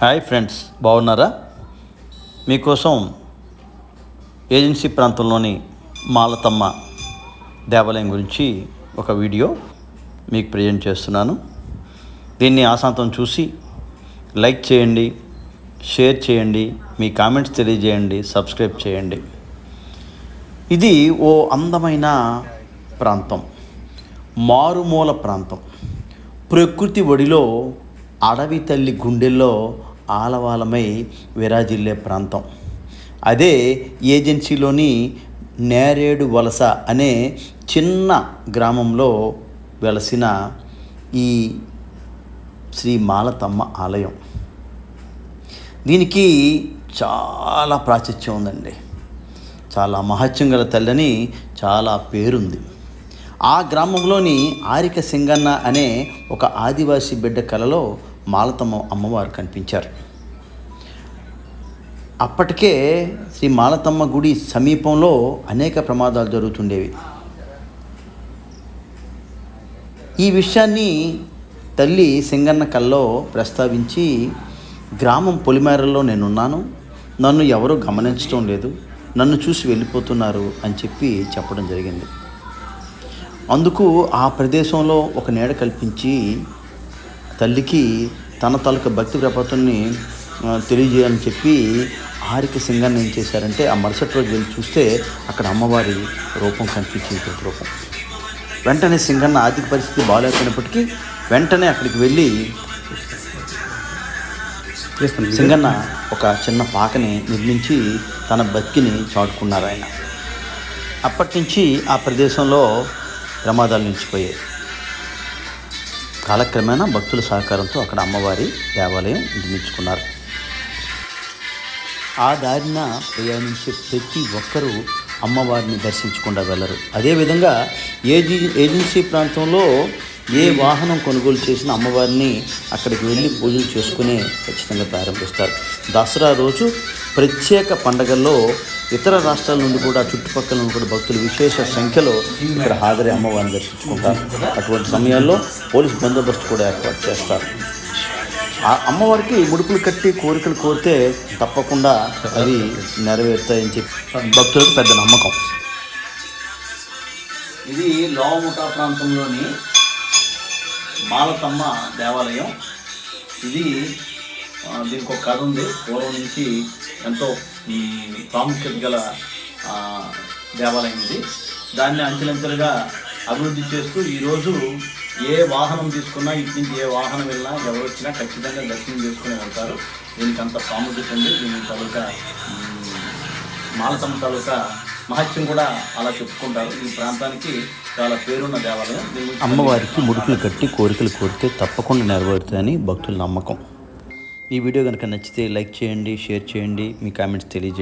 Hi friends బాగున్నారా? మీకోసం agency ప్రాంతంలోని మాలతమ్మ దేవాలయం గురించి ఒక వీడియో మీకు ప్రజెంట్ చేస్తున్నాను. దీన్ని ఆశాంతం చూసి లైక్ చేయండి షేర్ చేయండి మీ కామెంట్స్ తెలియజేయండి సబ్స్క్రైబ్ చేయండి. ఇది ఓ అందమైన ప్రాంతం మారుమూల ప్రాంతం. ప్రకృతి ఒడిలో అడవి తల్లి గుండెల్లో ఆలవాలమై విరాజిల్లే ప్రాంతం. అదే ఏజెన్సీలోని నేరేడు వలస అనే చిన్న గ్రామంలో వెలసిన ఈ శ్రీ మాలతమ్మ ఆలయం. దీనికి చాలా ప్రాచుర్యం ఉందండి. చాలా మహత్యం గల తల్లని చాలా పేరుంది. ఆ గ్రామంలోని ఆరిక సింగన్న అనే ఒక ఆదివాసీ బిడ్డ కలలో మాలతమ్మ అమ్మవారు కనిపించారు. అప్పటికే శ్రీ మాలతమ్మ గుడి సమీపంలో అనేక ప్రమాదాలు జరుగుతుండేవి. ఈ విషయాన్ని తల్లి సింగన్న కల్లో ప్రస్తావించి గ్రామం పొలిమేరలో నేనున్నాను. నన్ను ఎవరూ గమనించడం లేదు. నన్ను చూసి వెళ్ళిపోతున్నారు అని చెప్పి చెప్పడం జరిగింది. అందుకు ఆ ప్రదేశంలో ఒక నీడ కల్పించి తల్లికి తన తాలూకా భక్తి ప్రపత్తుల్ని ఆ, తెలియజేయాలని చెప్పి హారిక సింగాన్ని ఏం చేశారంటే ఆ మరుసటి రోజు వెళ్ళి చూస్తే అక్కడ అమ్మవారి రూపం కనిపించింది ప్రతిరూపం వెంటనే సింగన్న ఆర్థిక పరిస్థితి బాగాలేకపోయినప్పటికీ వెంటనే అక్కడికి వెళ్ళి సింగన్న ఒక చిన్న పాకని నిర్మించి తన బతికిని చాటుకున్నారు ఆయన. అప్పటి నుంచి ఆ ప్రదేశంలో ప్రమాదాలు నిలిచిపోయాయి. కాలక్రమేణా భక్తుల సహకారంతో అక్కడ అమ్మవారి దేవాలయం నిర్మించుకున్నారు. ఆ దారిన ప్రయాణించే ప్రతి ఒక్కరూ అమ్మవారిని దర్శించకుండా వెళ్ళరు. అదేవిధంగా ఏజీ ఏజెన్సీ ప్రాంతంలో ఏ వాహనం కొనుగోలు చేసిన అమ్మవారిని అక్కడికి వెళ్ళి పూజలు చేసుకుని ఖచ్చితంగా ప్రారంభిస్తారు. దసరా రోజు ప్రత్యేక పండగల్లో ఇతర రాష్ట్రాల నుండి కూడా చుట్టుపక్కల నుండి కూడా భక్తులు విశేష సంఖ్యలో ఇక్కడ హాజరై అమ్మవారిని దర్శించుకుంటారు. అటువంటి సమయాల్లో పోలీస్ బందోబస్తు కూడా ఏర్పాటు చేస్తారు. ఆ అమ్మవారికి ముడుపులు కట్టి కోరికలు కోరితే తప్పకుండా అవి నెరవేరుతాయని చెప్పి భక్తులకు పెద్ద నమ్మకం. ఇది లోముట ప్రాంతంలోని మాలతమ్మ దేవాలయం. ఇది దీనికి ఒక కథ ఉంది. పూర్వం నుంచి ఎంతో ప్రాముఖ్యత గల దేవాలయం ఇది దాన్ని అంచెలంచెలుగా అభివృద్ధి చేస్తూ ఈరోజు ఏ వాహనం తీసుకున్నా ఇటు నుంచి ఏ వాహనం వెళ్ళినా ఎవరు వచ్చినా ఖచ్చితంగా దర్శనం చేసుకుని వెళ్తారు దీనికి అంత ప్రాముఖ్యత ఉంది. దీని తాలూకా మాలసమ్మ మాలతమ్మ తాలూకా మహత్యం కూడా అలా చెప్పుకుంటారు. ఈ ప్రాంతానికి చాలా పేరున్న దేవాలయం. అమ్మవారికి ముడుకులు కట్టి కోరికలు కోరితే తప్పకుండా నెరవేరుతాయని భక్తుల నమ్మకం. ఈ వీడియో కనుక నచ్చితే లైక్ చేయండి షేర్ చేయండి మీ కామెంట్స్ తెలియజేయండి.